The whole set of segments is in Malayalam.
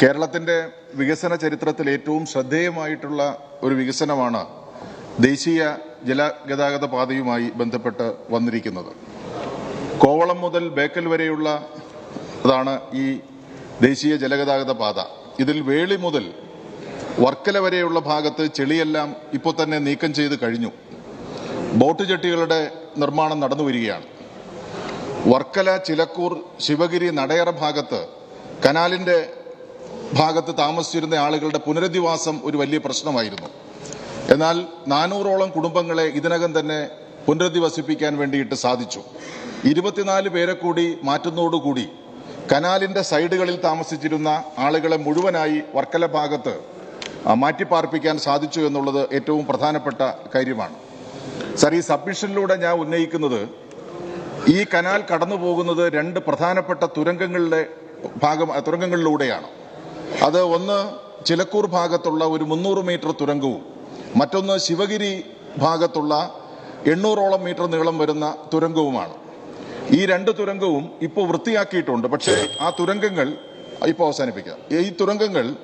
കേരളത്തിന്റെ വികസന ചരിത്രത്തിൽ ഏറ്റവും ശ്രദ്ധേയമായിട്ടുള്ള ഒരു വികസനമാണ് ദേശീയ ജലഗതാഗത പാതയുമായി ബന്ധപ്പെട്ട് വന്നിരിക്കുന്നത്. കോവളം മുതൽ ബേക്കൽ വരെയുള്ള അതാണ് ഈ ദേശീയ ജലഗതാഗത പാത. ഇതിൽ വേളി മുതൽ വർക്കല വരെയുള്ള ഭാഗത്ത് ചെളിയെല്ലാം ഇപ്പോൾ തന്നെ നീക്കം ചെയ്ത് കഴിഞ്ഞു. ബോട്ട് ജെട്ടികളുടെ നിർമ്മാണം നടന്നു വരികയാണ്. വർക്കല ചിലക്കൂർ ശിവഗിരി നടയറ ഭാഗത്ത് കനാലിന്റെ ഭാഗത്ത് താമസിച്ചിരുന്ന ആളുകളുടെ പുനരധിവാസം ഒരു വലിയ പ്രശ്നമായിരുന്നു. എന്നാൽ നാനൂറോളം കുടുംബങ്ങളെ ഇതിനകം തന്നെ പുനരധിവസിപ്പിക്കാൻ വേണ്ടിയിട്ട് സാധിച്ചു. ഇരുപത്തിനാല് പേരെ കൂടി മാറ്റുന്നതോടുകൂടി കനാലിന്റെ സൈഡുകളിൽ താമസിച്ചിരുന്ന ആളുകളെ മുഴുവനായി വർക്കല ഭാഗത്ത് മാറ്റിപ്പാർപ്പിക്കാൻ സാധിച്ചു എന്നുള്ളത് ഏറ്റവും പ്രധാനപ്പെട്ട കാര്യമാണ്. സർ ഈ സബ്മിഷനിലൂടെ ഞാൻ ഉന്നയിക്കുന്നത് ഈ കനാൽ കടന്നു പോകുന്നത് രണ്ട് പ്രധാനപ്പെട്ട തുരങ്കങ്ങളിലെ ഭാഗം തുരങ്കങ്ങളിലൂടെയാണ്. അത് ഒന്ന് ചിലക്കൂർ ഭാഗത്തുള്ള ഒരു മുന്നൂറ് മീറ്റർ തുരങ്കവും മറ്റൊന്ന് ശിവഗിരി ഭാഗത്തുള്ള എണ്ണൂറോളം മീറ്റർ നീളം വരുന്ന തുരങ്കവുമാണ്. ഈ രണ്ട് തുരങ്കവും ഇപ്പോൾ വൃത്തിയാക്കിയിട്ടുണ്ട്. പക്ഷേ ആ തുരങ്കങ്ങൾ ഇപ്പോൾ അവസാനിപ്പിക്കാം. ഈ തുരങ്കങ്ങൾ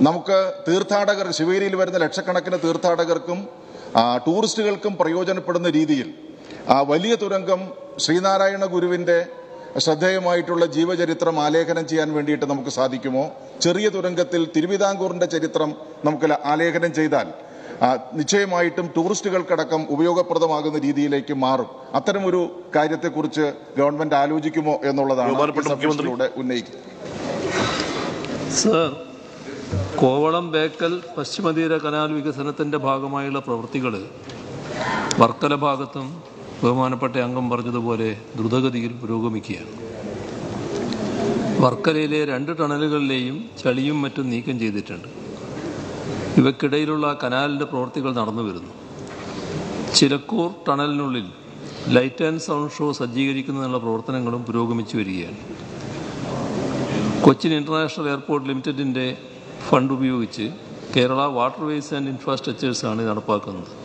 നമുക്ക് തീർത്ഥാടകർ ശിവഗിരിയിൽ വരുന്ന ലക്ഷക്കണക്കിന് തീർത്ഥാടകർക്കും ടൂറിസ്റ്റുകൾക്കും പ്രയോജനപ്പെടുന്ന രീതിയിൽ ആ വലിയ തുരങ്കം ശ്രീനാരായണ ഗുരുവിന്റെ ശ്രദ്ധേയമായിട്ടുള്ള ജീവചരിത്രം ആലേഖനം ചെയ്യാൻ വേണ്ടിയിട്ട് നമുക്ക് സാധിക്കുമോ? ചെറിയ തുരങ്കത്തിൽ തിരുവിതാംകൂറിന്റെ ചരിത്രം നമുക്ക് ആലേഖനം ചെയ്താൽ നിശ്ചയമായിട്ടും ടൂറിസ്റ്റുകൾക്കടക്കം ഉപയോഗപ്രദമാകുന്ന രീതിയിലേക്ക് മാറും. അത്തരമൊരു കാര്യത്തെക്കുറിച്ച് ഗവൺമെന്റ് ആലോചിക്കുമോ എന്നുള്ളതാണ് ഉന്നയിക്കുന്നത്. സർ കോവളം ബേക്കൽ പശ്ചിമതീര കനാൽ വികസനത്തിന്റെ ഭാഗമായുള്ള പ്രവൃത്തികൾ വർക്കല ഭാഗത്തും ബഹുമാനപ്പെട്ട അംഗം പറഞ്ഞതുപോലെ ദ്രുതഗതിയിൽ പുരോഗമിക്കുകയാണ്. വർക്കലയിലെ രണ്ട് ടണലുകളിലെയും ചളിയും മറ്റും നീക്കം ചെയ്തിട്ടുണ്ട്. ഇവയ്ക്കിടയിലുള്ള കനാലിന്റെ പ്രവൃത്തികൾ നടന്നു വരുന്നു. ചിലക്കൂർ ടണലിനുള്ളിൽ ലൈറ്റ് ആൻഡ് സൗണ്ട് ഷോ സജ്ജീകരിക്കുന്നതിനുള്ള പ്രവർത്തനങ്ങളും പുരോഗമിച്ചു വരികയാണ്. കൊച്ചിൻ ഇന്റർനാഷണൽ എയർപോർട്ട് ലിമിറ്റഡിന്റെ ഫണ്ട് ഉപയോഗിച്ച് കേരള വാട്ടർവേസ് ആൻഡ് ഇൻഫ്രാസ്ട്രക്ചേഴ്സാണ് നടപ്പാക്കുന്നത്.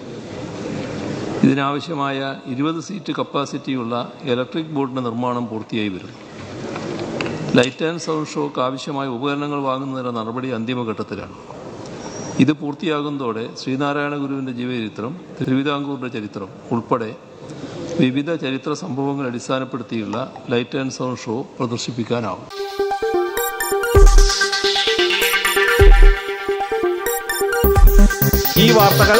ഇതിനാവശ്യമായ ഇരുപത് സീറ്റ് കപ്പാസിറ്റിയുള്ള ഇലക്ട്രിക് ബോട്ടിന്റെ നിർമ്മാണം പൂർത്തിയായി വരുന്നു. ലൈറ്റ് ആൻഡ് സൗണ്ട് ഷോക്ക് ആവശ്യമായ ഉപകരണങ്ങൾ വാങ്ങുന്നതിന്റെ നടപടി അന്തിമഘട്ടത്തിലാണ്. ഇത് പൂർത്തിയാകുന്നതോടെ ശ്രീനാരായണ ഗുരുവിന്റെ ജീവചരിത്രം തിരുവിതാംകൂറിന്റെ ചരിത്രം ഉൾപ്പെടെ വിവിധ ചരിത്ര സംഭവങ്ങൾ അടിസ്ഥാനപ്പെടുത്തിയുള്ള ലൈറ്റ് ആൻഡ് സൗണ്ട് ഷോ പ്രദർശിപ്പിക്കാനാവും. ഈ വാർത്തകൾ